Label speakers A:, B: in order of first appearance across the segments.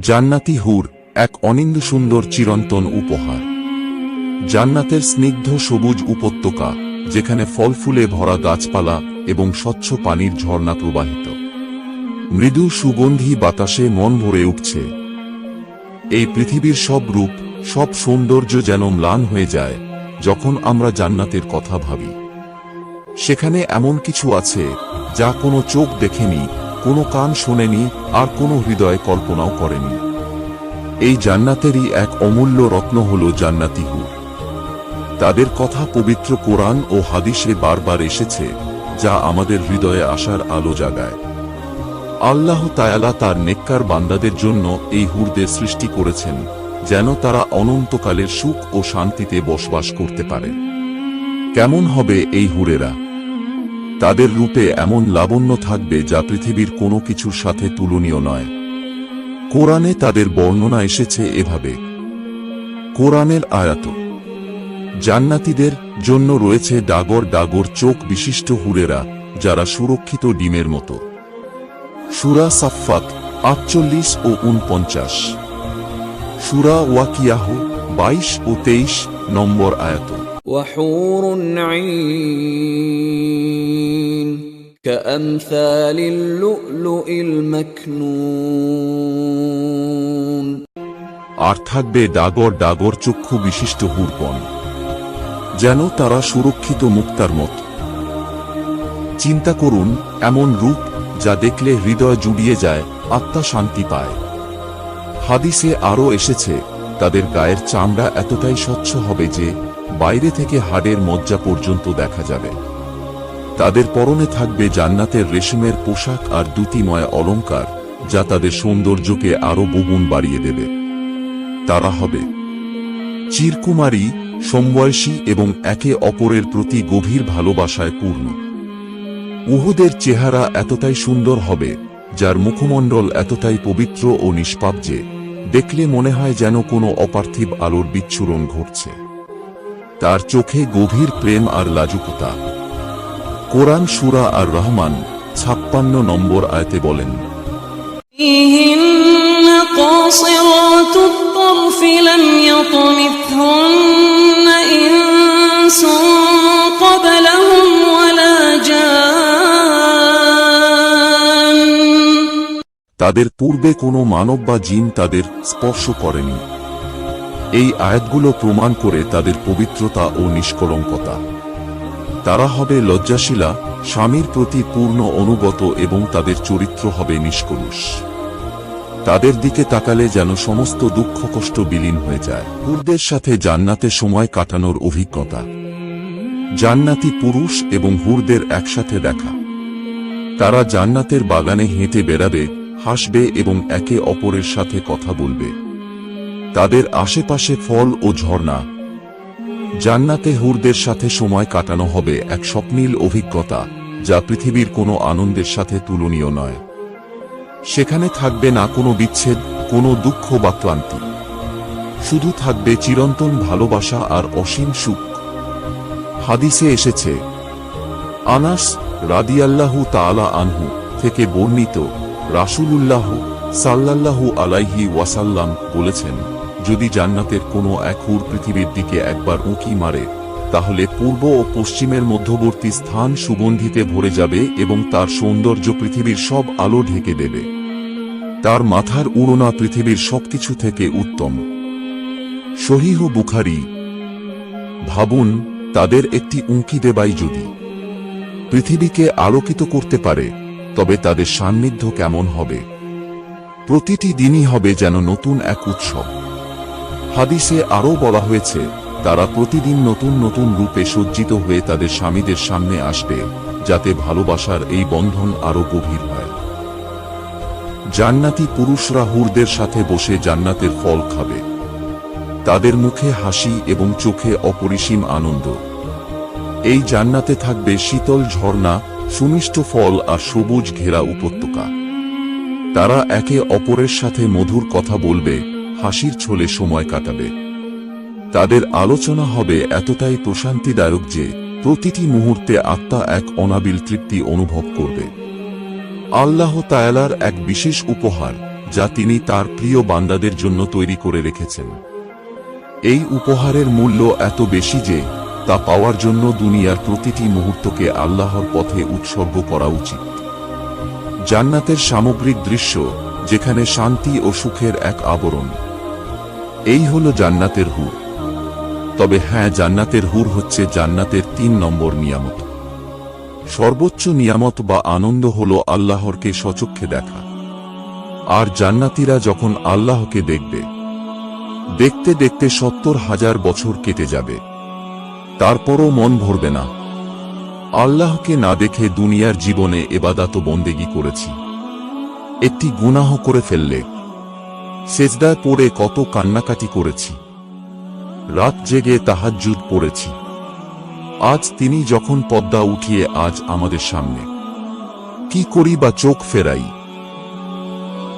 A: জান্নাতি হুর এক অনিন্দ সুন্দর চিরন্তন উপহার। জান্নাতের স্নিগ্ধ সবুজ উপত্যকা, যেখানে ফল ফুলে ভরা গাছপালা এবং স্বচ্ছ পানির ঝর্ণা প্রবাহিত। মৃদু সুগন্ধি বাতাসে মন ভরে উঠছে। এই পৃথিবীর সব রূপ, সব সৌন্দর্য যেন ম্লান হয়ে যায়, যখন আমরা জান্নাতের কথা ভাবি। সেখানে এমন কিছু আছে, যা কোনো চোখ দেখেনি কোনো কান শোনেনি আর কোনো হৃদয় কল্পনাও করেনি। এই জান্নাতেরই এক অমূল্য রত্ন হল জান্নাতি হুর তাদের কথা পবিত্র কোরআন ও হাদিসে বারবার এসেছে, যা আমাদের হৃদয়ে আসার আলো জাগায়। আল্লাহ তায়ালা তার নেককার বান্দাদের জন্য এই হুরদের সৃষ্টি করেছেন, যেন তারা অনন্তকালের সুখ ও শান্তিতে বসবাস করতে পারে। কেমন হবে এই হুরেরা? তাদের রূপে এমন লাবণ্য থাকবে যা পৃথিবীর কোনো কিছুর সাথে তুলনীয় নয়। কোরআনে তাদের বর্ণনা এসেছে এভাবে। কোরআনের আয়াত, জান্নাতীদের জন্য রয়েছে ডাগর ডাগর চোখ বিশিষ্ট হুরেরা যারা সুরক্ষিত ডিমের মতো। সুরা সাফাত আটচল্লিশ ও উনপঞ্চাশ। সুরা ওয়াকিয়াহ বাইশ ও তেইশ নম্বর আয়াত।
B: وحور عين كأمثال اللؤلؤ المكنون
A: আর থাকবে ডাগর ডাগর চক্ষু বিশিষ্ট হুরপন যেন তারা সুরক্ষিত মুক্তার মত চিন্তা করুন এমন রূপ যা দেখলে হৃদয় জুড়িয়ে যায় আত্মা শান্তি পায় হাদিসে আরও এসেছে তাদের গায়ের চামড়া এতটাই স্বচ্ছ হবে যে বাইরে থেকে হাড়ের মজ্জা পর্যন্ত দেখা যাবে। তাদের পরনে থাকবে জান্নাতের রেশমের পোশাক আর দ্যুতিময় অলংকার, যা তাদের সৌন্দর্যকে আরও বহুগুণ বাড়িয়ে দেবে। তারা হবে চিরকুমারী, সমবয়সী এবং একে অপরের প্রতি গভীর ভালোবাসায় পূর্ণ। উহুদের চেহারা এতটাই সুন্দর হবে, যার মুখমণ্ডল এতটাই পবিত্র ও নিষ্পাপ যে, দেখলে মনে হয় যেন কোনো অপার্থিব আলোর বিচ্ছুরণ ঘটছে। তার চোখে গভীর প্রেম আর লাজুকতা কোরআন সুরা আর রহমান ছাপ্পান্ন নম্বর আয়তে বলেন
C: فيهن قاصرات الطرف لم يطمثهن إنس قبلهم ولا جان
A: তাদের পূর্বে কোনো মানব বা জিন তাদের স্পর্শ করেনি এই আয়াতগুলো প্রমাণ করে তাদের পবিত্রতা ও নিষ্কলঙ্কতা। তারা হবে লজ্জাশীলা, স্বামীর প্রতি পূর্ণ অনুগত এবং তাদের চরিত্র হবে নিষ্কলুষ। তাদের দিকে তাকালে যেন সমস্ত দুঃখ কষ্ট বিলীন হয়ে যায়। হুরদের সাথে জান্নাতে সময় কাটানোর অভিজ্ঞতা। জান্নাতি পুরুষ এবং হুরদের একসাথে দেখা। তারা জান্নাতের বাগানে হেঁটে বেড়াবে, হাসবে এবং একে অপরের সাথে কথা বলবে। তাদের আশেপাশে ফল ও ঝর্ণা। জান্নাতে হুরদের সাথে সময় কাটানো হবে এক স্বপ্নীল অভিজ্ঞতা, যা পৃথিবীর কোনো আনন্দের সাথে তুলনীয় নয়। সেখানে থাকবে না কোনো বিচ্ছেদ, কোনো দুঃখ বা ক্লান্তি। শুধু থাকবে চিরন্তন ভালোবাসা আর অসীম সুখ। হাদিসে এসেছে, আনাস রাদিয়াল্লাহু তাআলা আনহু থেকে বর্ণিত রাসূলুল্লাহ সাল্লাল্লাহু আলাইহি ওয়াসাল্লাম বলেছেন যদি জান্নাতের কোনো এক হুর পৃথিবীর দিকে একবার উঁকি মারে, তাহলে পূর্ব ও পশ্চিমের মধ্যবর্তী স্থান সুগন্ধিতে ভরে যাবে এবং তার সৌন্দর্য পৃথিবীর সব আলো ঢেকে দেবে। তার মাথার উড়না পৃথিবীর সবকিছু থেকে উত্তম। সহিহ বুখারি। ভাবুন, তাদের একটি উঁকি দেবাই যদি পৃথিবীকে আলোকিত করতে পারে, তবে তাদের সান্নিধ্য কেমন হবে? প্রতিটি দিনই হবে যেন নতুন এক উৎসব। হাদিসে আরও বলা হয়েছে, তারা প্রতিদিন নতুন নতুন রূপে সজ্জিত হয়ে তাদের স্বামীদের সামনে আসবে, যাতে ভালোবাসার এই বন্ধন আরও গভীর হয়। জান্নাতি পুরুষরা হুরদের সাথে বসে জান্নাতের ফল খাবে। তাদের মুখে হাসি এবং চোখে অপরিসীম আনন্দ। এই জান্নাতে থাকবে শীতল ঝর্ণা, সুমিষ্ট ফল আর সবুজ ঘেরা উপত্যকা। তারা একে অপরের সাথে মধুর কথা বলবে হাসির ছোলে সময় কাটাবে। তাদের আলোচনা হবে এতটাই প্রশান্তিদায়ক যে প্রতিটি মুহূর্তে আত্মা এক অনাবিল তৃপ্তি অনুভব করবে। আল্লাহ তায়ালার এক বিশেষ উপহার যা তিনি তার প্রিয় বান্দাদের জন্য তৈরি করে রেখেছেন। এই উপহারের মূল্য এত বেশি যে তা পাওয়ার জন্য দুনিয়ার প্রতিটি মুহূর্তকে আল্লাহর পথে উৎসর্গ করা উচিত। জান্নাতের সামগ্রিক দৃশ্য যেখানে শান্তি ও সুখের এক আবরণ। এই হল জান্নাতের হুর। তবে হ্যাঁ জান্নাতের হুর হচ্ছে জান্নাতের তিন নম্বর নিয়ামত। সর্বোচ্চ নিয়ামত বা আনন্দ হল আল্লাহরকে সচক্ষে দেখা। আর জান্নাতীরা যখন আল্লাহকে দেখবে, দেখতে দেখতে সত্তর হাজার বছর কেটে যাবে। তারপরও মন ভরবে না। আল্লাহকে না দেখে দুনিয়ার জীবনে এবাদাত বন্দেগি করেছি। একটি গুনাহ করে ফেললে। সেজদায় পড়ে কত কান্নাকাটি করেছি। রাত জেগে তাহাজ্জুদ পড়েছি। আজ তিনি যখন পদ্মা উঠিয়ে আজ আমাদের সামনে। কি করি বা চোখ ফেরাই?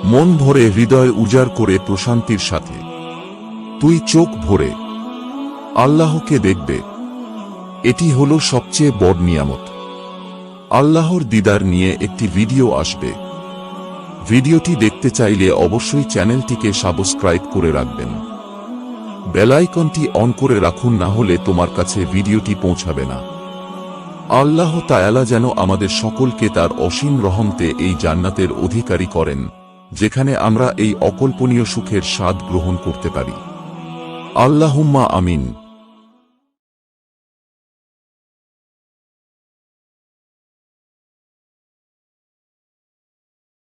A: মন ভরে হৃদয় উজাড় করে প্রশান্তির সাথে। তুই চোখ ভরে। আল্লাহকে দেখবে। এটি হল সবচেয়ে বড় নিয়ামত। আল্লাহর দিদার নিয়ে একটি ভিডিও আসবে। ভিডিওটি দেখতে চাইলে অবশ্যই চ্যানেলটিকে সাবস্ক্রাইব করে রাখবেন। বেলাইকনটি অন করে রাখুন না হলে তোমার কাছে ভিডিওটি পৌঁছাবে না। আল্লাহ তায়ালা যেন আমাদের সকলকে তার অসীম রহমতে এই জান্নাতের অধিকারী করেন, যেখানে আমরা এই অকল্পনীয় সুখের স্বাদ গ্রহণ করতে পারি। আল্লাহুম্মা আমিন।